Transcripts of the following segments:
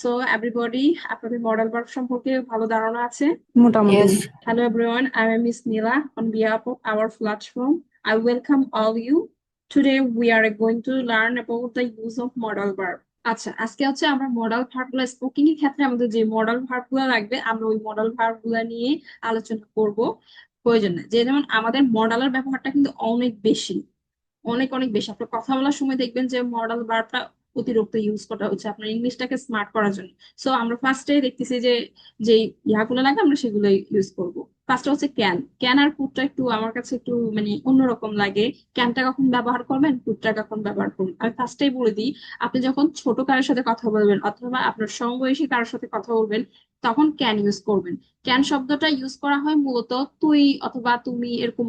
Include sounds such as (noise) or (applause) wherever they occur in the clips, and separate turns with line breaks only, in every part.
So everybody আপনাদের model work সম্পর্কে ভালো ধারণা আছে?
মোটামুটি।
Yes.
Hello everyone, I am Miss Nila on behalf of our platform. I welcome all you. Today we are going to learn about the use of modal আচ্ছা আজকে হচ্ছে আমরা মডাল ভার্বগুলো স্পোকিং এর ক্ষেত্রে আমাদের যে মডাল ভার্বগুলো লাগবে আমরা ওই মডাল ভার্বগুলো নিয়ে আলোচনা করব। প্রয়োজন নেই। যে যেমন আমাদের মডালের ব্যবহারটা কিন্তু অনেক বেশি অনেক অনেক বেশি। আপনার কথা বলার সময় দেখবেন যে মডাল ভার্বটা অতিরিক্ত ইউজ করা হচ্ছে আপনার ইংলিশটাকে স্মার্ট করার জন্য। সো আমরা ফার্স্টে দেখতেছি যে যে ইয়াগুলো লাগে, আমরা সেগুলো ইউজ করব। ফার্স্ট হচ্ছে ক্যান ক্যান আর পুটটা একটু আমার কাছে একটু মানে অন্যরকম লাগে। ক্যানটা কখন ব্যবহার করবেন? পুটটা কখন ব্যবহার করবেন আমি ফার্স্টেই বলে দিই, আপনি যখন ছোট কারোর সাথে কথা বলবেন অথবা আপনার সমবয়সী কারোর সাথে কথা বলবেন, তখন ক্যান ইউজ করবেন। ক্যান শব্দটা ইউজ করা হয় মূলত তুই অথবা তুমি এরকম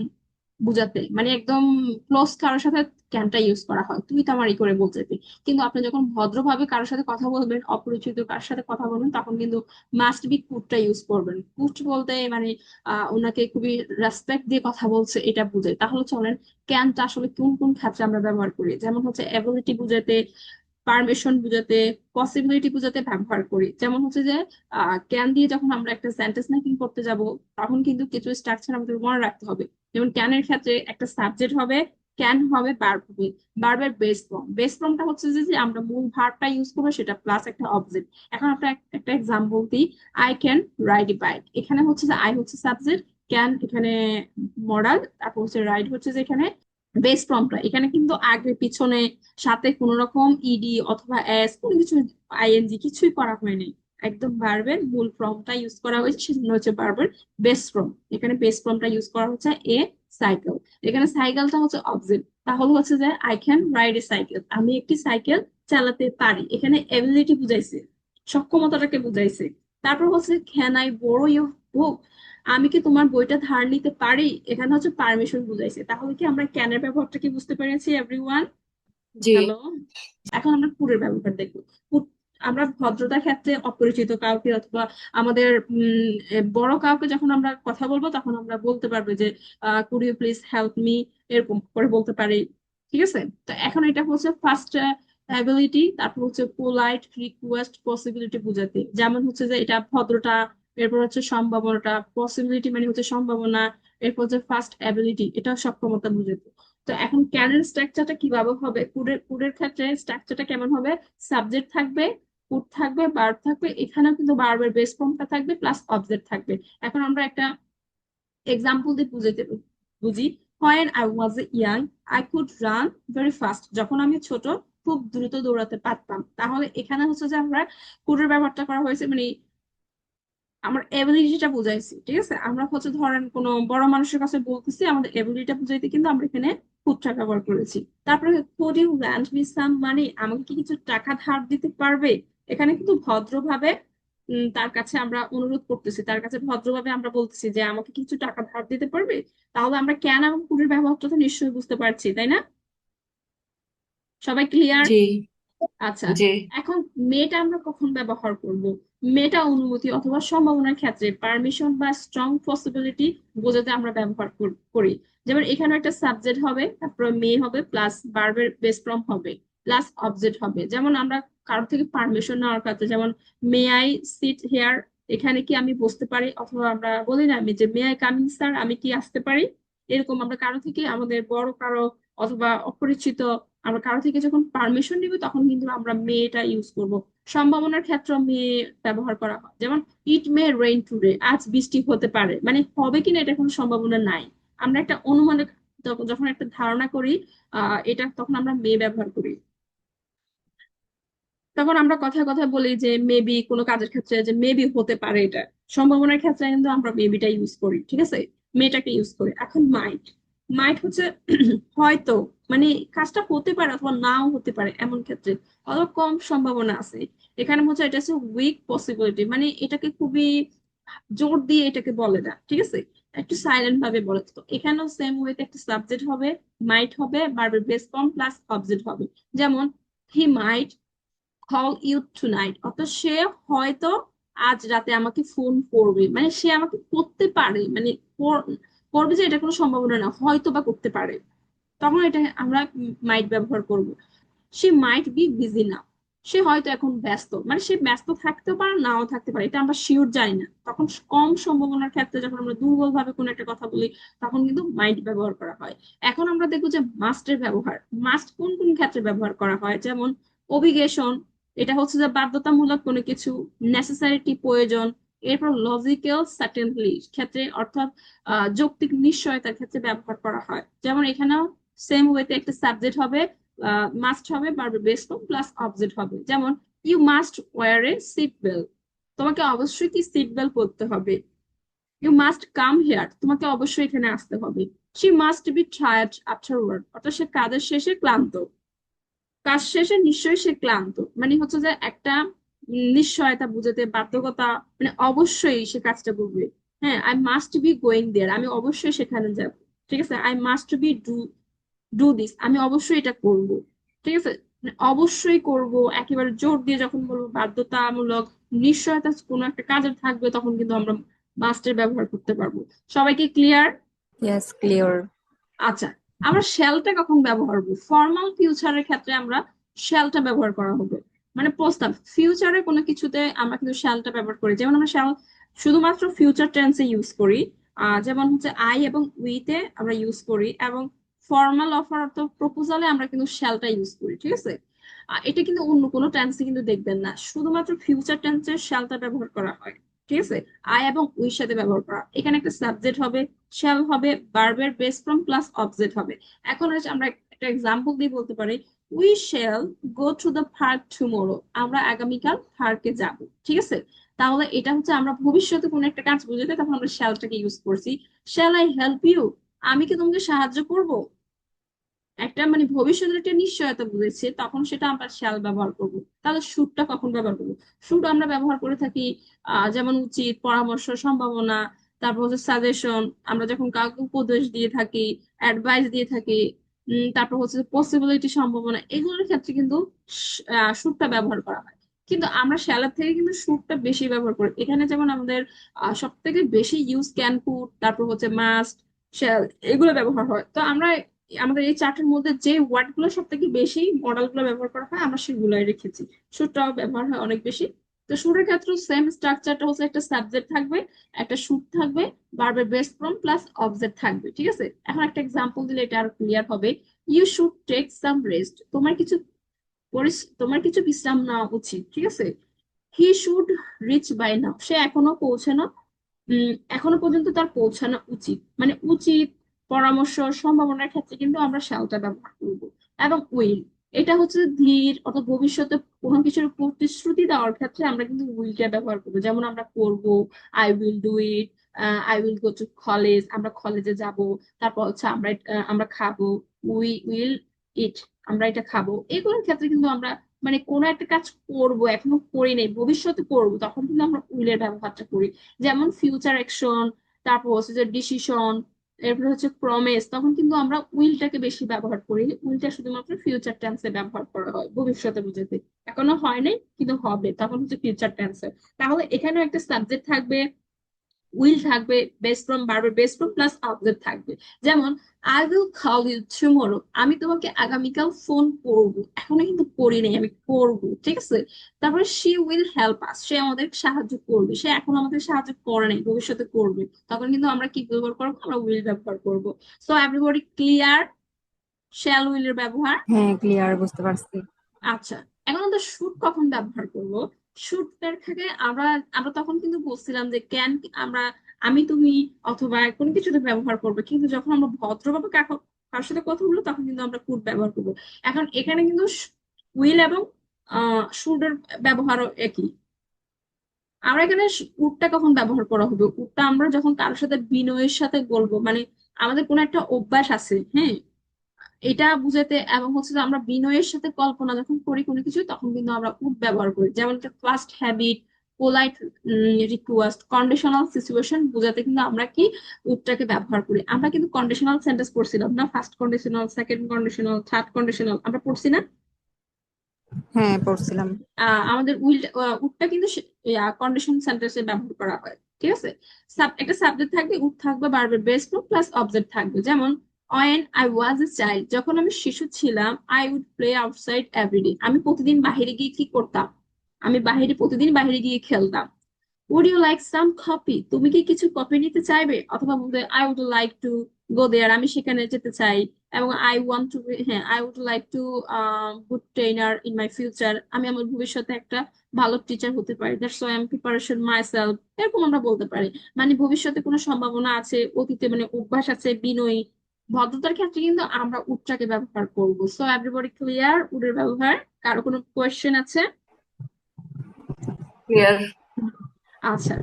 বুঝাতে মানে একদম ক্লোজ কারোর সাথে ক্যানটা ইউজ করা হয়। তুই তামারি করে বলতে কিন্তু আপনি যখন ভদ্রভাবে কারোর সাথে কথা বলবেন, অপরিচিত কার সাথে কথা বলবেন, তখন কিন্তু মাস্ট বি কুটটা ইউজ করবেন। কুট বলতে মানে ওনাকে খুবই রেসপেক্ট দিয়ে কথা বলছে, এটা বুঝে। তাহলে চলেন ক্যানটা আসলে কোন কোন ক্ষেত্রে আমরা ব্যবহার করি? যেমন হচ্ছে অ্যাবিলিটি বুঝাতে পারমিশন বুঝাতে পসিবিলিটি বুঝাতে ব্যবহার করি। যেমন হচ্ছে যে ক্যান দিয়ে যখন আমরা একটা সেন্টেন্স মেকিং করতে যাব, তখন কিন্তু কিছু স্ট্রাকচার আমাদের মনে রাখতে হবে। যেমন ক্যানের ক্ষেত্রে একটা সাবজেক্ট হবে ক্যান হবে ভার্ব হবে ভার্বের বেস ফর্ম বেস ফর্মটা হচ্ছে যে যে আমরা মূল ভার্বটা ইউজ করব, সেটা প্লাস একটা অবজেক্ট এখন আমরা একটা এক্সাম্পল দিই I can ride a bike এখানে হচ্ছে যে আই হচ্ছে সাবজেক্ট ক্যান এখানে মডাল তারপর হচ্ছে রাইড হচ্ছে যে এখানে বেস ফর্মটা এখানে কিন্তু আগে, পিছনে, সাথে কোনো রকম ইডি অথবা এস কোনো কিছু আইএনজি কিছুই করা হয়নি। একদম ভার্বের মূল ফর্মটা ইউজ করা হয়েছে সেজন্য হচ্ছে ভার্বের বেস ফর্ম এখানে বেস ফর্মটা ইউজ করা হচ্ছে এ সাইকেল এখানে সাইকেলটা হচ্ছে অবজেক্ট তাহলে হচ্ছে যে I can ride a cycle আমি একটি সাইকেল চালাতে পারি। এখানে এবিলিটি বুঝাইছে সক্ষমতাটাকে বুঝাইছে। তারপর হচ্ছে can I borrow your book আমি কি তোমার বইটা ধার নিতে পারি? এখানে হচ্ছে পারমিশন বুঝাইছে। তাহলে কি আমরা ক্যানের ব্যবহারটা কি বুঝতে পেরেছি এভরিওয়ান
জি।
হ্যালো এখন আমরা পুরের ব্যবহার দেখব। আমরা ভদ্রতার ক্ষেত্রে অপরিচিত কাউকে অথবা আমাদের বড় কাউকে যখন আমরা কথা বলব তখন আমরা বলতে পারব যে could you please help me এরকম করে বলতে পারি। ঠিক আছে? তো এখন এটা হচ্ছে ফার্স্ট অ্যাবিলিটি তারপর হচ্ছে পোলাইট রিকোয়েস্ট পসিবিলিটি বুঝাতে। যেমন হচ্ছে যে এটা ভদ্রতা, এরপর হচ্ছে সম্ভাবনাটা পসিবিলিটি মানে হচ্ছে সম্ভাবনা, এরপর হচ্ছে ফার্স্ট অ্যাবিলিটি এটা সক্ষমতা বুঝাতে। তো এখন ক্যানের স্ট্রাকচারটা কীভাবে হবে? কুডের কুডের ক্ষেত্রে স্ট্রাকচারটা কেমন হবে? সাবজেক্ট থাকবে কুড থাকবে ভার্ব থাকবে, এখানেও কিন্তু ভার্বের বেস ফর্মটা থাকবে প্লাস অবজেক্ট থাকবে। এখন আমরা একটা এক্সাম্পল দিয়ে বুঝাইতে, বুঝি। When I was young I could run very fast. যখন আমি ছোট, খুব দ্রুত দৌড়াতে পারতাম। তাহলে এখানে হচ্ছে যে আমরা কুডের ব্যবহারটা করা হয়েছে মানে আমার এবিলিটিটা বুঝাইছি, ঠিক আছে? আমরা হচ্ছে ধরেন কোনো বড় মানুষের কাছে বলতেছি, আমাদের এবিলিটিটা বুঝাইতে কিন্তু আমরা এখানে কুটটা ব্যবহার করেছি। তারপরে could you lend me some money? আমাকে কি কিছু টাকা ধার দিতে পারবে? এখানে কিন্তু ভদ্রভাবে তার কাছে আমরা অনুরোধ করতেছি। তার কাছে ভদ্রভাবে আমরা বলতেছি যে আমাকে কিছু টাকা ধার দিতে পারবে? তাহলে আমরা কেন এবং কুড়ির ব্যবহারটা তো নিশ্চয়ই বুঝতে পারছি তাই না? সবাই ক্লিয়ার
জি।
আচ্ছা এখন মেটা আমরা কখন ব্যবহার করব? মেটা অনুমতি অথবা সম্ভাবনার ক্ষেত্রে পারমিশন বা স্ট্রং পসিবিলিটি বোঝাতে আমরা ব্যবহার করি যেমন এখানে একটা সাবজেক্ট হবে তারপর মে হবে প্লাস ভার্বের বেস ফর্ম হবে প্লাস অবজেক্ট হবে। যেমন আমরা কারও থেকে পারমিশন নেওয়ার ক্ষেত্রে, যেমন মে আই সিট হেয়ার এখানে কি আমি বসতে পারি? অথবা আমরা বলি না আমি যে মে আই কামিং স্যার আমি কি আসতে পারি? এরকম আমরা কারও থেকে, আমাদের বড় কারও অথবা অপরিচিত আমরা কারও থেকে যখন পারমিশন নিব, তখন কিন্তু আমরা মেটা ইউজ করব। সম্ভাবনার ক্ষেত্রে মে ব্যবহার করা হয়। যেমন ইট মে রেইন টুডে আজ বৃষ্টি হতে পারে। মানে হবে কিনা এটা কোনো সম্ভাবনা নাই। আমরা একটা অনুমানের, যখন একটা ধারণা করি এটা তখন আমরা মে ব্যবহার করি। তখন আমরা কথায় কথায় বলি যে মেবি কোনো কাজের ক্ষেত্রে যে মেবি হতে পারে এটা। সম্ভাবনার ক্ষেত্রে কিন্তু আমরা মেবিটা ইউজ করি, ঠিক আছে? মেটাকে ইউজ করি। এখন মাইট মাইট হচ্ছে (clears throat) হয়তো মানে কাজটা হতে পারে অথবা নাও হতে পারে এমন ক্ষেত্রে। অথবা কম সম্ভাবনা আছে। এখানে হচ্ছে এটা হচ্ছে উইক পসিবিলিটি মানে এটাকে খুবই জোর দিয়ে এটাকে বলে না, ঠিক আছে? একটু সাইলেন্ট ভাবে বলে। তো এখানেও সেম ওয়েতে একটা সাবজেক্ট হবে মাইট হবে বারবার বেস ফর্ম প্লাস অবজেক্ট হবে। যেমন he might call you tonight অর্থাৎ সে হয়তো আজ রাতে আমাকে ফোন করবে। মানে সে আমাকে করতে পারে। মানে করবে যে এটা কোনো সম্ভাবনা না, হয়তো বা করতে পারে। তখন এটা আমরা মাইট ব্যবহার করব। সে মাইট বি বিজি না সে হয়তো এখন ব্যস্ত। মানে সে ব্যস্ত থাকতে পারে, নাও থাকতে পারে। এটা আমরা শিওর জানি না। তখন কম সম্ভাবনার ক্ষেত্রে যখন আমরা দুর্বল ভাবে কোনো একটা কথা বলি, তখন কিন্তু মাইট ব্যবহার করা হয়। এখন আমরা দেখব যে মাস্টের ব্যবহার। মাস্ট কোন কোন ক্ষেত্রে ব্যবহার করা হয়? যেমন অবিগেশন এটা হচ্ছে যে বাধ্যতামূলক কোনো কিছু নেসেসারিটি প্রয়োজন, এরপর লজিক্যাল সার্টেনলি ক্ষেত্রে অর্থাৎ যৌক্তিক নিশ্চয়তার ক্ষেত্রে ব্যবহার করা হয়। যেমন এখানেও সেম ওয়েতে একটা সাবজেক্ট হবে মাস্ট হবে বারবার বেস ফর্ম প্লাস অবজেক্ট হবে। যেমন you must wear a seat belt তোমাকে অবশ্যই কি সিট বেল্ট পরতে হবে? ইউ মাস্ট কাম হেয়ার তোমাকে অবশ্যই এখানে আসতে হবে। She must be tired after work অর্থাৎ সে কাজের শেষে ক্লান্ত। কাজ শেষে নিশ্চয়ই সে ক্লান্ত। মানে হচ্ছে যে একটা নিশ্চয়তা বুঝাতে বাধ্যকতা মানে অবশ্যই সে কাজটা করবে। হ্যাঁ I must be going there আমি অবশ্যই সেখানে যাব। ঠিক আছে? I must be do do this আমি অবশ্যই এটা করব। ঠিক আছে? মানে অবশ্যই করব একেবারে জোর দিয়ে যখন বলব বাধ্যতামূলক নিশ্চয়তা কোনো একটা কাজের থাকবে তখন কিন্তু আমরা মাস্টের ব্যবহার করতে পারব। সবাইকে ক্লিয়ার
Yes, clear.
আচ্ছা আমরা শ্যালটা কখন ব্যবহার করব? ফর্মাল ফিউচারের ক্ষেত্রে আমরা শ্যালটা ব্যবহার করা হবে। মানে প্রস্তাব ফিউচারে কোনো কিছুতে আমরা কিন্তু শ্যালটা ব্যবহার করি। যেমন আমরা শ্যাল শুধুমাত্র ফিউচার টেন্সে ইউজ করি যেমন হচ্ছে আই এবং উইতে আমরা ইউজ করি এবং ফর্মাল অফার অর্থ প্রপোজালে আমরা কিন্তু শ্যালটা ইউজ করি, ঠিক আছে? এটা কিন্তু অন্য কোনো টেন্সে কিন্তু দেখবেন না। শুধুমাত্র ফিউচার টেন্সে শ্যালটা ব্যবহার করা হয়। ঠিক আছে? আই এবং উই সাথে ব্যবহার করা। এখানে একটা সাবজেক্ট হবে শ্যাল হবে ভার্বের বেস ফ্রম প্লাস অবজেক্ট হবে। এখন আমরা একটা এক্সাম্পল দিয়ে বলতে পারি। We shall go to the park tomorrow আমরা আগামীকাল পার্কে যাব। ঠিক আছে? তাহলে এটা হচ্ছে আমরা ভবিষ্যতে কোনো একটা কাজ বুঝাতে তখন আমরা শ্যালটাকে ইউজ করছি। শ্যাল আই হেল্প ইউ আমি কি তোমাকে সাহায্য করব? একটা মানে ভবিষ্যতের একটা নিশ্চয়তা বুঝেছে, তখন সেটা আমরা শ্যাল ব্যবহার করব। তাহলে শুডটা কখন ব্যবহার করব? শুড আমরা ব্যবহার করে থাকি যেমন উচিত, পরামর্শ, সম্ভাবনা, তারপর হচ্ছে সাজেশন আমরা যখন কাউকে উপদেশ দিয়ে থাকি অ্যাডভাইস দিয়ে থাকি তারপর হচ্ছে পসিবিলিটি সম্ভাবনা, এগুলোর ক্ষেত্রে কিন্তু শুটটা ব্যবহার করা হয়। কিন্তু আমরা শ্যালার থেকে কিন্তু শুটটা বেশি ব্যবহার করি। এখানে যেমন আমাদের সব থেকে বেশি ইউজ ক্যান পুট তারপর হচ্ছে মাস্ট শ্যাল এগুলো ব্যবহার হয়। তো আমরা আমাদের এই চার্টের মধ্যে যে ওয়ার্ডগুলো সব থেকে বেশি মডেলগুলো ব্যবহার করা হয়, আমরা সেগুলোই রেখেছি। শুটটাও ব্যবহার হয় অনেক বেশি। তো শুটের ক্ষেত্রে সেম স্ট্রাকচারটা হচ্ছে একটা সাবজেক্ট থাকবে, একটা শুট থাকবে ভার্বের বেস ফর্ম প্লাস অবজেক্ট থাকবে, ঠিক আছে? এখন একটা এক্সাম্পল দিলে এটা আরও ক্লিয়ার হবে। You should take some rest তোমার কিছু তোমার কিছু বিশ্রাম নেওয়া উচিত, ঠিক আছে? He should reach by now সে এখনও পৌঁছানো এখনও পর্যন্ত তার পৌঁছানো উচিত। মানে উচিত পরামর্শ সম্ভাবনার ক্ষেত্রে কিন্তু আমরা শ্যালটা ব্যবহার করব। এবং উইল, এটা হচ্ছে ধীর অথবা ভবিষ্যতে কোনো কিছুর প্রতিশ্রুতি দেওয়ার ক্ষেত্রে আমরা কিন্তু উইলটা ব্যবহার করব। যেমন আমরা করব I will do it I will go to college আমরা কলেজে যাব, তারপর হচ্ছে আমরা আমরা খাব, উই, উইল ইট, আমরা এটা খাব। এগুলোর ক্ষেত্রে কিন্তু আমরা মানে কোনো একটা কাজ করব, এখনও করি নাই, ভবিষ্যতে করব, তখন কিন্তু আমরা উইলের ব্যবহারটা করি। যেমন ফিউচার অ্যাকশন তারপর হচ্ছে যে ডিসিশন এরপর হচ্ছে প্রমেস তখন কিন্তু আমরা উইলটাকে বেশি ব্যবহার করি। উইলটা শুধুমাত্র ফিউচার টেন্সে ব্যবহার করা হয় ভবিষ্যতে বুঝাতে এখনও হয় নাই, কিন্তু হবে, তখন হচ্ছে ফিউচার টেন্সে তাহলে এখানেও একটা সাবজেক্ট থাকবে উইল থাকবে বেস ফ্রম ভার্বের বেস ফ্রম প্লাস অবজেক্ট থাকবে। যেমন I will call you tomorrow আমি তোমাকে আগামীকাল ফোন করব। এখনও কিন্তু করি নাই আমি করব ঠিক আছে? তারপরে শি উইল হেল্প আস সে আমাদের সাহায্য করবে। সে এখন আমাদের সাহায্য করে নাই ভবিষ্যতে করবে। তখন কিন্তু আমরা কি ব্যবহার করব? আমরা উইল ব্যবহার করব। সো এভরিবডি ক্লিয়ার শ্যাল উইলের ব্যবহার?
হ্যাঁ ক্লিয়ার বুঝতে পারছি।
আচ্ছা এখন আমরা শুট কখন ব্যবহার করব? শুটটার থেকে, আমরা আমরা তখন কিন্তু বলছিলাম যে ক্যান আমরা, আমি, তুমি অথবা কোনো কিছুতে ব্যবহার করব। কিন্তু যখন আমরা ভদ্রভাবে কারোর সাথে কথা বলব, তখন কিন্তু আমরা কুড ব্যবহার করব। এখন এখানে কিন্তু উইল এবং শুডের ব্যবহারও একই। আমরা এখানে উডটা কখন ব্যবহার করা হবে? উডটা আমরা যখন কারোর সাথে বিনয়ের সাথে বলব মানে আমাদের কোনো একটা অভ্যাস আছে হ্যাঁ? এটা বুঝাতে এবং হচ্ছে যে আমরা বিনয়ের সাথে কল্পনা যখন করি কোনো কিছু তখন কিন্তু আমরা উড ব্যবহার করি। যেমন first habit polite request conditional situation বোঝাতে কিন্তু আমরা কি উডটাকে ব্যবহার করি। আমরা কিন্তু কন্ডিশনাল সেন্টেন্স পড়ছিলাম না? First conditional second conditional third conditional আমরা পড়ছি না?
হ্যাঁ পড়ছিলাম।
আমাদের উইল উডটা কিন্তু কন্ডিশন সেন্টেন্সে ব্যবহার করা হয়। ঠিক আছে? সাব একটা সাবজেক্ট থাকবে উড থাকবে ভার্বের বেস ফর্ম প্লাস অবজেক্ট থাকবে। যেমন when I was a child. যখন আমি শিশু ছিলাম would play outside every day. আমি প্রতিদিন বাইরে গিয়ে কি করতাম? আমি বাইরে প্রতিদিন বাইরে গিয়ে খেলতাম। Would you like some copy তুমি কি কিছু কপি নিতে চাইবে? অথবা বলতে I would like to go there. আমি সেখানে যেতে চাই। এবং I want to হ্যাঁ would like to uh, good trainer in my future. আমি আমার ভবিষ্যতে একটা ভালো টিচার হতে পারি। That's why I am preparation myself এরকম আমরা বলতে পারি। মানে ভবিষ্যতে কোনো সম্ভাবনা আছে অতীতে মানে অভ্যাস আছে বিনয়ী ভদ্রতার ক্ষেত্রে কিন্তু আমরা উডটাকে ব্যবহার করব। সো এভরিবডি ক্লিয়ার উডের ব্যবহার? কারও কোনো কোয়েশ্চেন আছে?
ক্লিয়ার
আচ্ছা।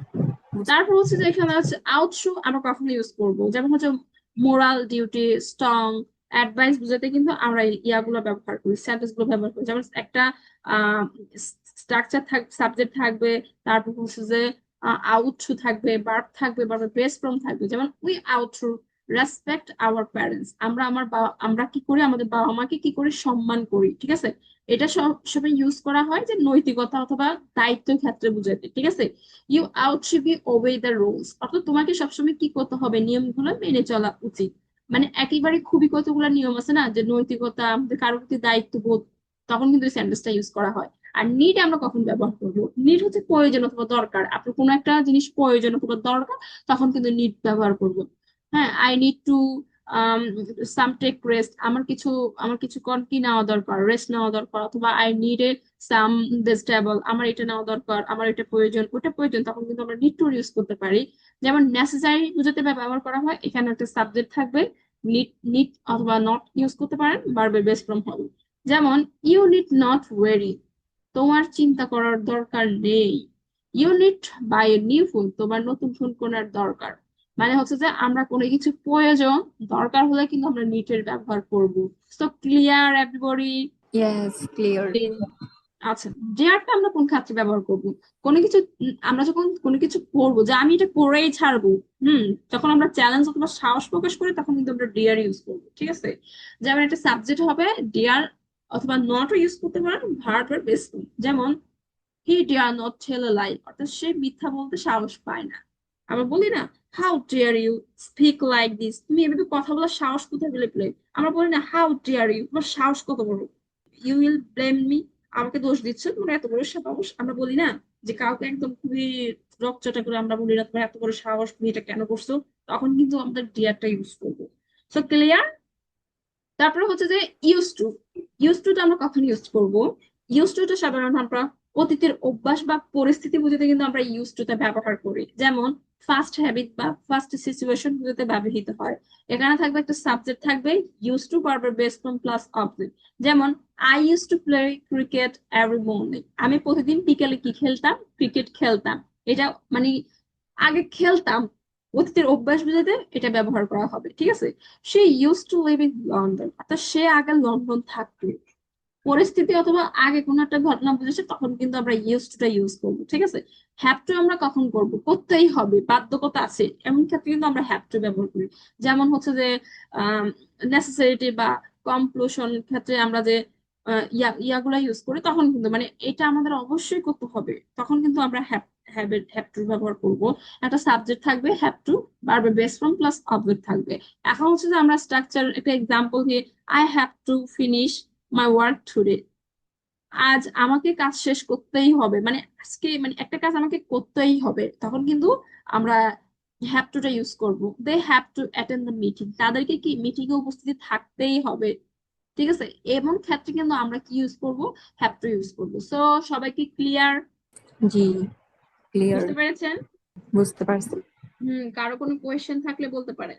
তারপর হচ্ছে যে এখানে হচ্ছে আউটশো আমরা কখন ইউজ করব। যেমন হচ্ছে মোরাল ডিউটি স্ট্রং অ্যাডভাইস বুঝাতে কিন্তু আমরা ইয়াগুলো ব্যবহার করি সেন্টেন্সগুলো ব্যবহার করি। যেমন একটা স্ট্রাকচার থাক সাবজেক্ট থাকবে তারপর হচ্ছে যে আউটশো থাকবে ভার্ব থাকবে বা বেস ফ্রম থাকবে। যেমন we ought to respect our parents আমরা আমার আমরা কি করি? আমাদের বাবা মাকে কি করে? সম্মান করি, ঠিক আছে? এটা সব ইউজ করা হয় যে নৈতিকতা অথবা দায়িত্ব ক্ষেত্রে বুঝাতে ঠিক আছে? You ought should be obey the rules অর্থাৎ তোমাকে সবসময় কি করতে হবে? নিয়মগুলো মেনে চলা উচিত। মানে একেবারে খুবই কতগুলো নিয়ম আছে না? যে নৈতিকতা, আমাদের কারোর প্রতি দায়িত্ববোধ, তখন কিন্তু সেন্টেন্সটা ইউজ করা হয়। আর নিড আমরা কখন ব্যবহার করব? নিড হচ্ছে প্রয়োজন অথবা দরকার। আপনার কোনো একটা জিনিস প্রয়োজন অথবা দরকার, তখন কিন্তু নিড ব্যবহার করব। হ্যাঁ I need to some take rest আমার কিছু আমার কিছু কি নেওয়া দরকার? রেস্ট নেওয়া দরকার অথবা I need a some vegetable আমার এটা নেওয়া দরকার, আমার এটা প্রয়োজন, ওটা প্রয়োজন, তখন কিন্তু আমরা নিড টু ইউজ করতে পারি। যেমন নেসেসারি বুঝাতে ব্যবহার করা হয়, এখানে একটা সাবজেক্ট থাকবে নিড নিড অথবা নট ইউজ করতে পারেন বারবার বেস ফ্রম হবে যেমন ইউ নিড নট ওয়েরি তোমার চিন্তা করার দরকার নেই। You need buy new phone তোমার নতুন ফোন কেনার দরকার। মানে হচ্ছে যে আমরা কোনো কিছু প্রয়োজন দরকার হলে কিন্তু আমরা নিটের ব্যবহার করব। So clear everybody
yes clear
আচ্ছা ডেয়ারটা আমরা কোন ক্ষেত্রে ব্যবহার করব? কোনো কিছু আমরা যখন কোনো কিছু করব যে আমি এটা করেই ছাড়বো হুম যখন আমরা চ্যালেঞ্জ অথবা সাহস প্রকাশ করি তখন কিন্তু আমরা ডেয়ার ইউজ করব ঠিক আছে? যেমন একটা সাবজেক্ট হবে ডেয়ার অথবা নটও ইউজ করতে পারেন ভার্বের বেস যেমন he dare not tell a lie অর্থাৎ সে মিথ্যা বলতে সাহস পায় না। আমরা বলি না how dare you speak like this তুমি এভাবে কথা বলার সাহস কোথায় পেলে পেলে আমরা বলি না হাউ ডেয়ার ইউ তোমার সাহস কত বড়? ইউ উইল ব্লেম মি আমাকে দোষ দিচ্ছ, তোমার এত বড় সাহস আমরা বলি না যে কাউকে একদম খুবই রকচটা করে আমরা বলি না, তোমার এত বড় সাহস, তুমি এটা কেন করছ? তখন কিন্তু আমাদের ডিয়ারটা ইউজ করব। সো ক্লিয়ার তারপরে হচ্ছে যে ইউজ টু ইউজ টুটা আমরা কখন ইউজ করব? ইউজ টুটা সাধারণত আমরা অতীতের অভ্যাস বা পরিস্থিতি বুঝতে কিন্তু আমরা ইউজ টুটা ব্যবহার করি। যেমন ফার্স্ট হ্যাবিট বা ফার্স্ট সিচুয়েশন বুঝতে ব্যবহৃত হয়। এখানে থাকবে একটা সাবজেক্ট থাকবে ইউজ টু বারবার বেস ফ্রম প্লাস অবজেক্ট যেমন I use to play cricket every morning আমি প্রতিদিন বিকেলে কি খেলতাম? ক্রিকেট খেলতাম। এটা মানে আগে খেলতাম। অতীতের অভ্যাস বোঝাতে এটা ব্যবহার করা হবে, ঠিক আছে? সে use to live in London অর্থাৎ সে আগে লন্ডন থাকতো। পরিস্থিতি অথবা আগে কোনো একটা ঘটনা বুঝেছে, তখন কিন্তু আমরা ইউজ টুটা ইউজ করব, ঠিক আছে? হ্যাভ টু আমরা কখন করব? করতেই হবে, বাধ্যকতা আছে। এমন ক্ষেত্রে কিন্তু আমরা হ্যাভ টু ব্যবহার করি। যেমন হচ্ছে যে নেসেসারিটি বা কমপ্লুশন ক্ষেত্রে আমরা যে ইয়া, ইয়াগুলা ইউজ করি, তখন কিন্তু মানে এটা আমাদের অবশ্যই করতে হবে। তখন কিন্তু আমরা হ্যাভ টু ব্যবহার করব। একটা সাবজেক্ট থাকবে হ্যাভ টু বারবার বেস ফ্রম প্লাস অবজেক্ট থাকবে। এখন হচ্ছে যে আমরা স্ট্রাকচার একটা এক্সাম্পল দিয়ে I have to finish my work today আজ আমাকে কাজ শেষ করতেই হবে। মানে আজকে মানে একটা কাজ আমাকে করতেই হবে। তখন কিন্তু আমরা হ্যাভ টুটা ইউজ করব। They have to attend the meeting তাদেরকে কি মিটিং এ উপস্থিতি থাকতেই হবে। ঠিক আছে? এমন ক্ষেত্রে কিন্তু আমরা কি ইউজ করব? হ্যাভ টু ইউজ করব। সো সবাই কি ক্লিয়ার
জি ক্লিয়ার
বুঝতে পেরেছেন?
বুঝতে পারছি।
হুম কারও কোনো কোয়েশ্চেন থাকলে বলতে পারে